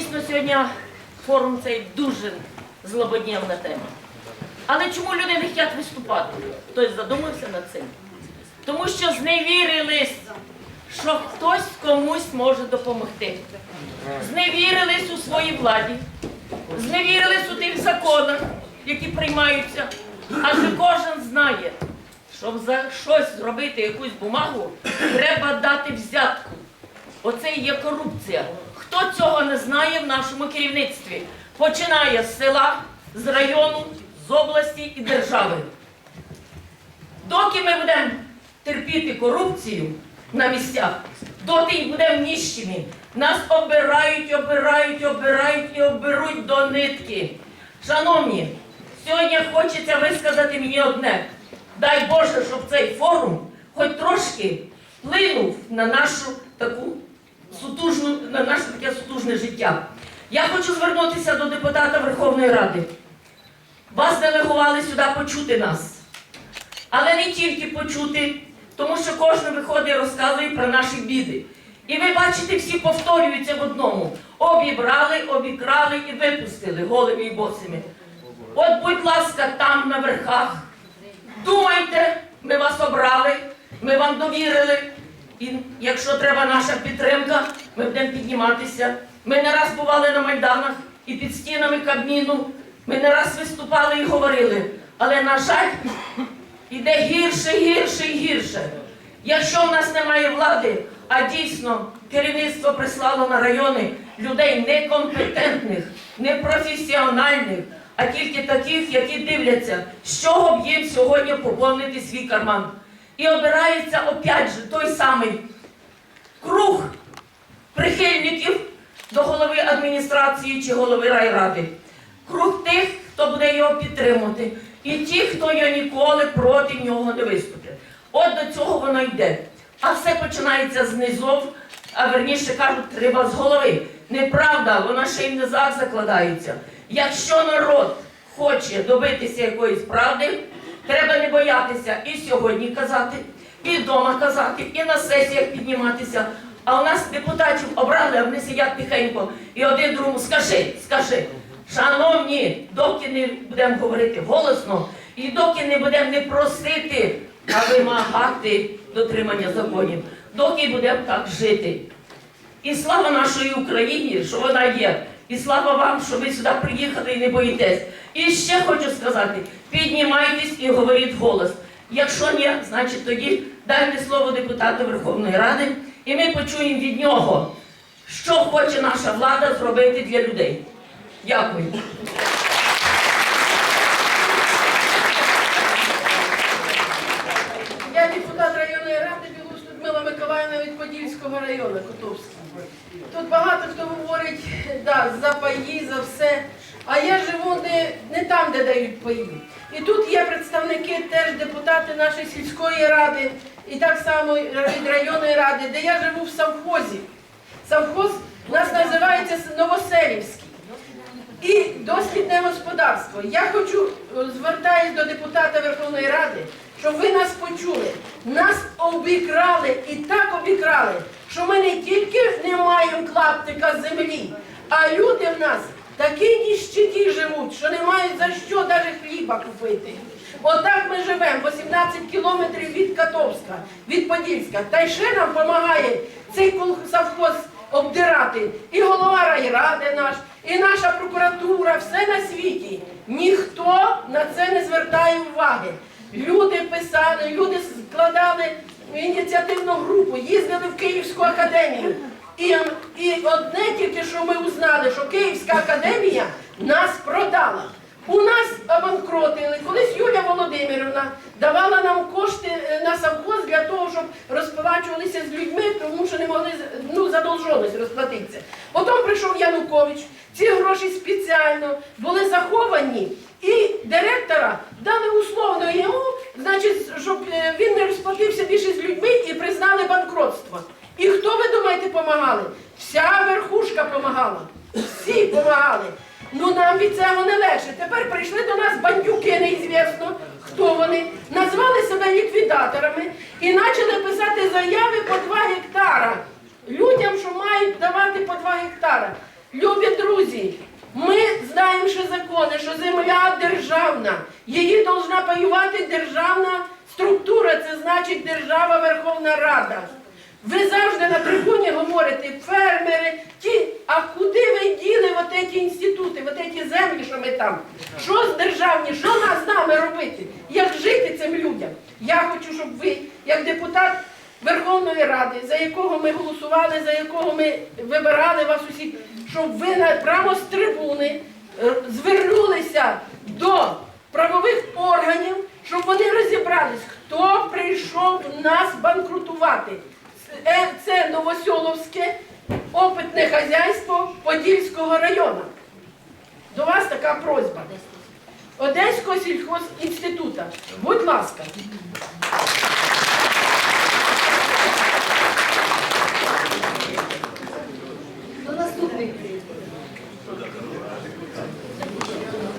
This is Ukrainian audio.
Дійсно, сьогодні форум цей дуже злободнєвна тема. Але чому люди не хочуть виступати? Хтось задумався над цим? Тому що зневірились, що хтось комусь може допомогти. Зневірились у своїй владі, зневірились у тих законах, які приймаються. Адже кожен знає, щоб за щось зробити якусь бумагу, треба дати взятку. Оце і є корупція. Хто цього не знає в нашому керівництві? Починає з села, з району, з області і держави. Доки ми будемо терпіти корупцію на місцях, доти й будемо ніщими. Нас обирають, обирають, обирають і оберуть до нитки. Шановні, сьогодні хочеться висказати мені одне. Дай Боже, щоб цей форум хоч трошки вплинув на нашу таку сутужну, на наше таке сутужне життя. Я хочу звернутися до депутата Верховної Ради. Вас делегували сюди почути нас. Але не тільки почути, тому що кожен виходить і розказує про наші біди. І ви бачите, всі повторюються в одному: обібрали, обікрали і випустили голими і босими. От, будь ласка, там на верхах. Думайте, ми вас обрали, ми вам довірили. І якщо треба наша підтримка, ми будемо підніматися. Ми не раз бували на майданах і під стінами Кабміну. Ми не раз виступали і говорили. Але, на жаль, іде гірше, гірше і гірше. Якщо в нас немає влади, а дійсно керівництво прислало на райони людей некомпетентних, непрофесіональних, а тільки таких, які дивляться, з чого б їм сьогодні поповнити свій карман. І обирається опять же той самий круг прихильників до голови адміністрації чи голови райради. Круг тих, хто буде його підтримувати, і ті, хто його ніколи проти нього не виступить. От до цього воно йде. А все починається знизу, а верніше кажуть, треба з голови. Неправда, вона ще й низах закладається. Якщо народ хоче добитися якоїсь правди, треба не боятися і сьогодні казати, і вдома казати, і на сесіях підніматися. А у нас депутатів обрали, а вони сидять тихенько. І один другому скажи, скажи. Шановні, доки не будемо говорити голосно, і доки не будемо не просити, а вимагати дотримання законів, доки будемо так жити. І слава нашій Україні, що вона є. І слава вам, що ви сюди приїхали і не боїтесь. І ще хочу сказати: піднімайтесь і говоріть голос. Якщо ні, значить тоді дайте слово депутату Верховної Ради, і ми почуємо від нього, що хоче наша влада зробити для людей. Дякую. Я депутат районної ради Білуш Людмила Миколаївна від Подільського району Котовського. Тут багато хто говорить да, за паї, за все. А я живу не, не там, де дають паї. І тут є представники, теж депутати нашої сільської ради, і так само від районної ради, де я живу в совхозі. Совхоз у нас називається Новоселівський. І дослідне господарство. Я хочу е, звертаюсь до депутата Верховної Ради, щоб ви нас почули. Нас обікрали і так обікрали, що ми не тільки не маємо клаптика землі, а люди в нас такі ніщиті живуть, що не мають за що навіть хліба купити. Отак ми живемо 18 кілометрів від Катовська, від Подільська. Та й ще нам допомагає цей совхоз обдирати. І голова райради наш, і наша прокуратура, все на світі. Ніхто на це не звертає уваги. Люди писали, люди складали ініціативну групу, їздили в Київську академію. І, і одне тільки, що ми узнали, що Київська академія нас продала. У нас обанкротили. Колись Юля Володимирівна давала нам кошти е, на совхоз для того, щоб розплачувалися з людьми, тому що не могли ну, задовженість розплатитися. Потім прийшов Янукович. Ці гроші спеціально були заховані, і директора дали условно йому, значить, щоб е, він не розплатився більше з людьми і признали банкротство. І хто ви думаєте помагали? Вся верхушка помагала. Всі помагали. Ну нам від цього не легше. Тепер прийшли до нас бандюки, неізвісно, хто вони, назвали себе ліквідаторами і почали писати заяви по 2 гектара. Людям, що мають давати по 2 гектара. Любі знаємо, що закони, що земля державна. Її повинна паювати державна структура, це значить держава Верховна Рада. Ви завжди на трибуні говорите, фермери, ті, а куди ви діли от ці інститути, от ці землі, що ми там? Що з державні, що нас з нами робити? Як жити цим людям? Я хочу, щоб ви, як депутат Верховної Ради, за якого ми голосували, за якого ми вибирали вас усіх, щоб ви прямо з трибуни е, звернулися до правових органів, щоб вони розібрались, хто прийшов нас банкрутувати. Це Новосьоловське опитне хазяйство Подільського району. До вас така просьба. Одеського сільхозінституту. Будь ласка.